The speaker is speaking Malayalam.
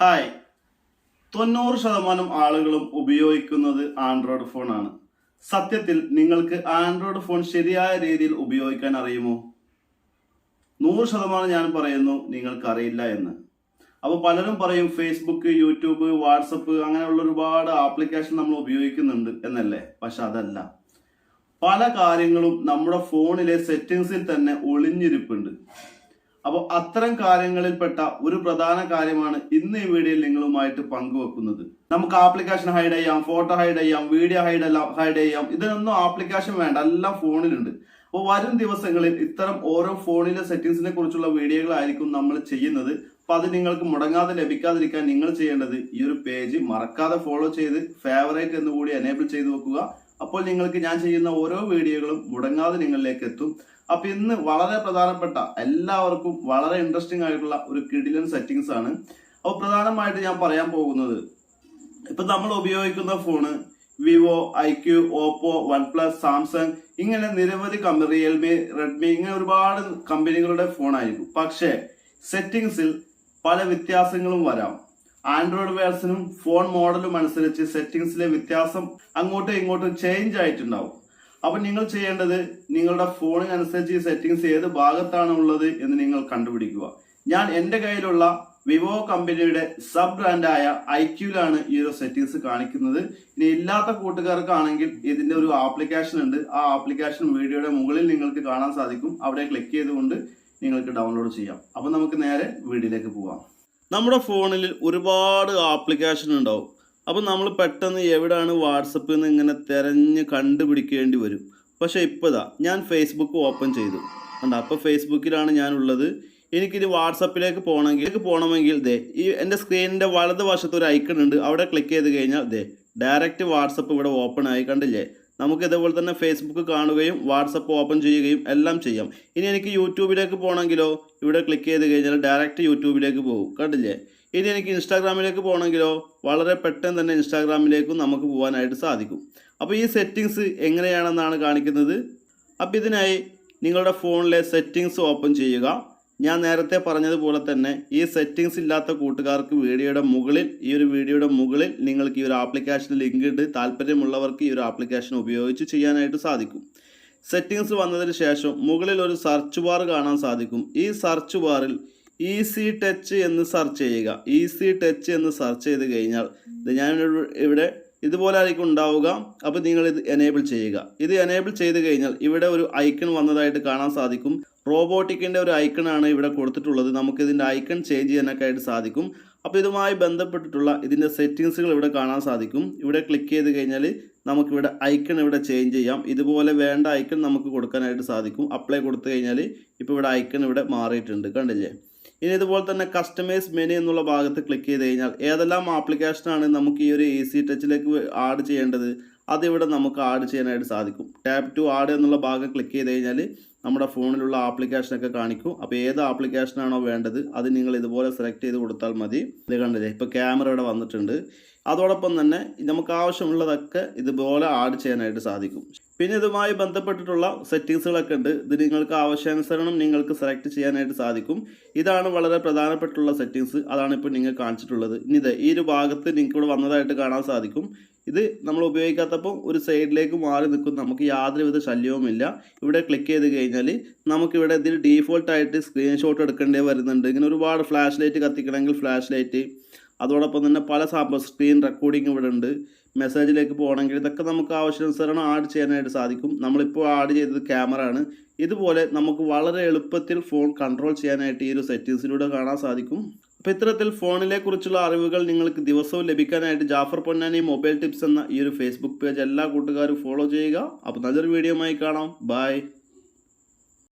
ഹായ് തൊണ്ണൂറ് ശതമാനം ആളുകളും ഉപയോഗിക്കുന്നത് ആൻഡ്രോയിഡ് ഫോണാണ്. സത്യത്തിൽ നിങ്ങൾക്ക് ആൻഡ്രോയിഡ് ഫോൺ ശരിയായ രീതിയിൽ ഉപയോഗിക്കാൻ അറിയുമോ? നൂറ് ശതമാനം ഞാൻ പറയുന്നു നിങ്ങൾക്ക് അറിയില്ല എന്ന്. അപ്പോൾ പലരും പറയും ഫേസ്ബുക്ക് യൂട്യൂബ് വാട്സപ്പ് അങ്ങനെയുള്ള ഒരുപാട് ആപ്ലിക്കേഷൻ നമ്മൾ ഉപയോഗിക്കുന്നുണ്ട് എന്നല്ലേ? പക്ഷെ അതല്ല. പല കാര്യങ്ങളും നമ്മുടെ ഫോണിലെ സെറ്റിങ്സിൽ തന്നെ ഒളിഞ്ഞിരിപ്പുണ്ട്. അപ്പോൾ അത്തരം കാര്യങ്ങളിൽപ്പെട്ട ഒരു പ്രധാന കാര്യമാണ് ഇന്ന് ഈ വീഡിയോയിൽ നിങ്ങളുമായിട്ട് പങ്കുവെക്കുന്നത്. നമുക്ക് ആപ്ലിക്കേഷൻ ഹൈഡ് ചെയ്യാം ഫോട്ടോ ഹൈഡ് ചെയ്യാം വീഡിയോ ഹൈഡ് ഹൈഡ് ചെയ്യാം. ഇതിനൊന്നും ആപ്ലിക്കേഷൻ വേണ്ട എല്ലാം ഫോണിലുണ്ട്. അപ്പോൾ വരും ദിവസങ്ങളിൽ ഇത്തരം ഓരോ ഫോണിലെ സെറ്റിംഗ്സിനെ കുറിച്ചുള്ള വീഡിയോകളായിരിക്കും നമ്മൾ ചെയ്യുന്നത്. അപ്പൊ അത് നിങ്ങൾക്ക് മുടങ്ങാതെ ലഭിക്കാതിരിക്കാൻ നിങ്ങൾ ചെയ്യേണ്ടത് ഈ ഒരു പേജ് മറക്കാതെ ഫോളോ ചെയ്ത് ഫേവറേറ്റ് എന്ന് കൂടി എനേബിൾ ചെയ്ത് വെക്കുക. അപ്പോൾ നിങ്ങൾക്ക് ഞാൻ ചെയ്യുന്ന ഓരോ വീഡിയോകളും മുടങ്ങാതെ നിങ്ങളിലേക്ക് എത്തും. അപ്പൊ ഇന്ന് വളരെ പ്രധാനപ്പെട്ട എല്ലാവർക്കും വളരെ ഇൻട്രസ്റ്റിംഗ് ആയിട്ടുള്ള ഒരു കിഡിലൻ സെറ്റിങ്സ് ആണ്. അപ്പോൾ പ്രധാനമായിട്ട് ഞാൻ പറയാൻ പോകുന്നത് ഇപ്പൊ നമ്മൾ ഉപയോഗിക്കുന്ന phone Vivo iQOO Oppo OnePlus Samsung ഇങ്ങനെ നിരവധി കമ്പനി റിയൽമി റെഡ്മി ഇങ്ങനെ ഒരുപാട് കമ്പനികളുടെ ഫോണായിരിക്കും പക്ഷേ സെറ്റിങ്സിൽ പല വ്യത്യാസങ്ങളും വരാം. ആൻഡ്രോയിഡ് വേർഷനും ഫോൺ മോഡലും അനുസരിച്ച് സെറ്റിംഗ്സിലെ വ്യത്യാസം അങ്ങോട്ടും ഇങ്ങോട്ടും ചേഞ്ച് ആയിട്ടുണ്ടാവും. അപ്പൊ നിങ്ങൾ ചെയ്യേണ്ടത് നിങ്ങളുടെ ഫോണിനനുസരിച്ച് ഈ സെറ്റിംഗ്സ് ഏത് ഭാഗത്താണ് ഉള്ളത് എന്ന് നിങ്ങൾ കണ്ടുപിടിക്കുക. ഞാൻ എന്റെ കയ്യിലുള്ള വിവോ കമ്പനിയുടെ സബ് ബ്രാൻഡായ ഐക്യൂലാണ് ഈ ഒരു സെറ്റിംഗ്സ് കാണിക്കുന്നത്. ഇനി ഇല്ലാത്ത കൂട്ടുകാർക്കാണെങ്കിൽ ഇതിന്റെ ഒരു ആപ്ലിക്കേഷൻ ഉണ്ട്. ആ ആപ്ലിക്കേഷൻ വീഡിയോയുടെ മുകളിൽ നിങ്ങൾക്ക് കാണാൻ സാധിക്കും. അവിടെ ക്ലിക്ക് ചെയ്തുകൊണ്ട് നിങ്ങൾക്ക് ഡൗൺലോഡ് ചെയ്യാം. അപ്പൊ നമുക്ക് നേരെ വീഡിയോയിലേക്ക് പോവാം. നമ്മുടെ ഫോണിൽ ഒരുപാട് ആപ്ലിക്കേഷൻ ഉണ്ടാവും. അപ്പം നമ്മൾ പെട്ടെന്ന് എവിടെയാണ് വാട്സപ്പ് എന്ന് ഇങ്ങനെ തിരഞ്ഞ് കണ്ടുപിടിക്കേണ്ടി വരും. പക്ഷേ ഇപ്പോഴാ ഞാൻ ഫേസ്ബുക്ക് ഓപ്പൺ ചെയ്തു. കണ്ട അപ്പോൾ ഫേസ്ബുക്കിലാണ് ഞാനുള്ളത്. എനിക്കിത് വാട്സപ്പിലേക്ക് പോകണമെങ്കിൽ പോകണമെങ്കിൽ ദേ ഈ എന്റെ സ്ക്രീനിന്റെ വലത് വശത്ത് ഒരു ഐക്കൺ ഉണ്ട്. അവിടെ ക്ലിക്ക് ചെയ്ത് കഴിഞ്ഞാൽ ദേ ഡയറക്റ്റ് വാട്സപ്പ് ഇവിടെ ഓപ്പൺ ആയി കണ്ടില്ലേ? നമുക്ക് ഇതേപോലെ തന്നെ ഫേസ്ബുക്ക് കാണുകയും വാട്സപ്പ് ഓപ്പൺ ചെയ്യുകയും എല്ലാം ചെയ്യാം. ഇനി എനിക്ക് യൂട്യൂബിലേക്ക് പോകണമെങ്കിലോ ഇവിടെ ക്ലിക്ക് ചെയ്ത് കഴിഞ്ഞാൽ ഡയറക്റ്റ് യൂട്യൂബിലേക്ക് പോകും. കണ്ടില്ലേ? ഇനി എനിക്ക് ഇൻസ്റ്റാഗ്രാമിലേക്ക് പോകണമെങ്കിലോ വളരെ പെട്ടെന്ന് തന്നെ ഇൻസ്റ്റാഗ്രാമിലേക്കും നമുക്ക് പോകാനായിട്ട് സാധിക്കും. അപ്പോൾ ഈ സെറ്റിങ്സ് എങ്ങനെയാണെന്നാണ് കാണിക്കുന്നത്? അപ്പോൾ ഇതിനായി നിങ്ങളുടെ ഫോണിലെ സെറ്റിങ്സ് ഓപ്പൺ ചെയ്യുക. ഞാൻ നേരത്തെ പറഞ്ഞതുപോലെ തന്നെ ഈ സെറ്റിങ്സ് ഇല്ലാത്ത കൂട്ടുകാർക്ക് വീഡിയോയുടെ മുകളിൽ ഈ ഒരു വീഡിയോയുടെ മുകളിൽ നിങ്ങൾക്ക് ഈ ഒരു ആപ്ലിക്കേഷൻ ലിങ്ക് ഇട്ട് താല്പര്യമുള്ളവർക്ക് ഈ ഒരു ആപ്ലിക്കേഷൻ ഉപയോഗിച്ച് ചെയ്യാനായിട്ട് സാധിക്കും. സെറ്റിങ്സ് വന്നതിന് ശേഷം മുകളിൽ ഒരു സെർച്ച് ബാർ കാണാൻ സാധിക്കും. ഈ സെർച്ച് ബാറിൽ ഈസി ടച്ച് എന്ന് സെർച്ച് ചെയ്യുക. ഈസി ടച്ച് എന്ന് സെർച്ച് ചെയ്ത് കഴിഞ്ഞാൽ ഇത് ഞാൻ ഇവിടെ ഇതുപോലെ ആയിരിക്കും ഉണ്ടാവുക. അപ്പോൾ നിങ്ങൾ ഇത് എനേബിൾ ചെയ്യുക. ഇത് എനേബിൾ ചെയ്ത് കഴിഞ്ഞാൽ ഇവിടെ ഒരു ഐക്കൺ വന്നതായിട്ട് കാണാൻ സാധിക്കും. റോബോട്ടിക്കിന്റെ ഒരു ഐക്കണാണ് ഇവിടെ കൊടുത്തിട്ടുള്ളത്. നമുക്ക് ഇതിന്റെ ഐക്കൺ ചേഞ്ച് ചെയ്യാനൊക്കെ സാധിക്കും. അപ്പോൾ ഇതുമായി ബന്ധപ്പെട്ടിട്ടുള്ള ഇതിന്റെ സെറ്റിങ്സുകൾ ഇവിടെ കാണാൻ സാധിക്കും. ഇവിടെ ക്ലിക്ക് ചെയ്ത് കഴിഞ്ഞാൽ നമുക്കിവിടെ ഐക്കൺ ഇവിടെ ചേഞ്ച് ചെയ്യാം. ഇതുപോലെ വേണ്ട ഐക്കൺ നമുക്ക് കൊടുക്കാനായിട്ട് സാധിക്കും. അപ്ലൈ കൊടുത്തു കഴിഞ്ഞാൽ ഇപ്പോൾ ഇവിടെ ഐക്കൺ ഇവിടെ മാറിയിട്ടുണ്ട്. കണ്ടില്ലേ? ഇനി ഇതുപോലെ തന്നെ കസ്റ്റമൈസ് മെനു എന്നുള്ള ഭാഗത്ത് ക്ലിക്ക് ചെയ്ത് കഴിഞ്ഞാൽ ഏതെല്ലാം ആപ്ലിക്കേഷനാണ് നമുക്ക് ഈ ഒരു ഈസി ടച്ചിലേക്ക് ആഡ് ചെയ്യേണ്ടത്? അതിവിടെ നമുക്ക് ആഡ് ചെയ്യാനായിട്ട് സാധിക്കും. ടാപ്പ് ടു ആഡ് എന്നുള്ള ഭാഗം ക്ലിക്ക് ചെയ്ത് കഴിഞ്ഞാൽ നമ്മുടെ ഫോണിലുള്ള ആപ്ലിക്കേഷനൊക്കെ കാണിക്കും. അപ്പോൾ ഏത് ആപ്ലിക്കേഷനാണോ വേണ്ടത് അത് നിങ്ങൾ ഇതുപോലെ സെലക്ട് ചെയ്ത് കൊടുത്താൽ മതി. ഇത് കണ്ടില്ലേ ഇപ്പോൾ ക്യാമറ ഇവിടെ വന്നിട്ടുണ്ട്. അതോടൊപ്പം തന്നെ നമുക്ക് ആവശ്യമുള്ളതൊക്കെ ഇതുപോലെ ആഡ് ചെയ്യാനായിട്ട് സാധിക്കും. പിന്നെ ഇതുമായി ബന്ധപ്പെട്ടിട്ടുള്ള സെറ്റിങ്സുകളൊക്കെ ഉണ്ട്. ഇത് നിങ്ങൾക്ക് ആവശ്യാനുസരണം നിങ്ങൾക്ക് സെലക്ട് ചെയ്യാനായിട്ട് സാധിക്കും. ഇതാണ് വളരെ പ്രധാനപ്പെട്ടുള്ള സെറ്റിങ്സ് അതാണ് ഇപ്പോൾ നിങ്ങൾ കാണിച്ചിട്ടുള്ളത്. ഇനി ഇത് ഈ ഒരു ഭാഗത്ത് നിങ്ങൾക്ക് ഇവിടെ വന്നതായിട്ട് കാണാൻ സാധിക്കും. ഇത് നമ്മൾ ഉപയോഗിക്കാത്തപ്പോൾ ഒരു സൈഡിലേക്ക് മാറി നിൽക്കും. നമുക്ക് യാതൊരുവിധ ശല്യവുമില്ല ഇവിടെ ക്ലിക്ക് ചെയ്ത് കഴിഞ്ഞാൽ നമുക്കിവിടെ ഇതിൽ ഡീഫോൾട്ടായിട്ട് സ്ക്രീൻഷോട്ട് എടുക്കേണ്ടി വരുന്നുണ്ട്. ഇങ്ങനെ ഒരുപാട് ഫ്ലാഷ് ലൈറ്റ് കത്തിക്കണമെങ്കിൽ ഫ്ലാഷ് ലൈറ്റ് അതോടൊപ്പം തന്നെ പല സാമ്പ സ്ക്രീൻ റെക്കോർഡിംഗ് ഇവിടെ ഉണ്ട്. മെസ്സേജിലേക്ക് പോകണമെങ്കിൽ ഇതൊക്കെ നമുക്ക് ആവശ്യാനുസരണം ആഡ് ചെയ്യാനായിട്ട് സാധിക്കും. നമ്മളിപ്പോൾ ആഡ് ചെയ്തത് ക്യാമറ ആണ്. ഇതുപോലെ നമുക്ക് വളരെ എളുപ്പത്തിൽ ഫോൺ കൺട്രോൾ ചെയ്യാനായിട്ട് ഈ ഒരു സെറ്റിങ്സിലൂടെ കാണാൻ സാധിക്കും. അപ്പോൾ ഇത്തരത്തിൽ ഫോണിനെക്കുറിച്ചുള്ള അറിവുകൾ നിങ്ങൾക്ക് ദിവസവും ലഭിക്കാനായിട്ട് ജാഫർ പൊന്നാനി മൊബൈൽ ടിപ്സ് എന്ന ഈ ഒരു ഫേസ്ബുക്ക് പേജ് എല്ലാ കൂട്ടുകാരും ഫോളോ ചെയ്യുക. അപ്പോൾ നല്ലൊരു വീഡിയോ ആയി കാണാം. ബൈ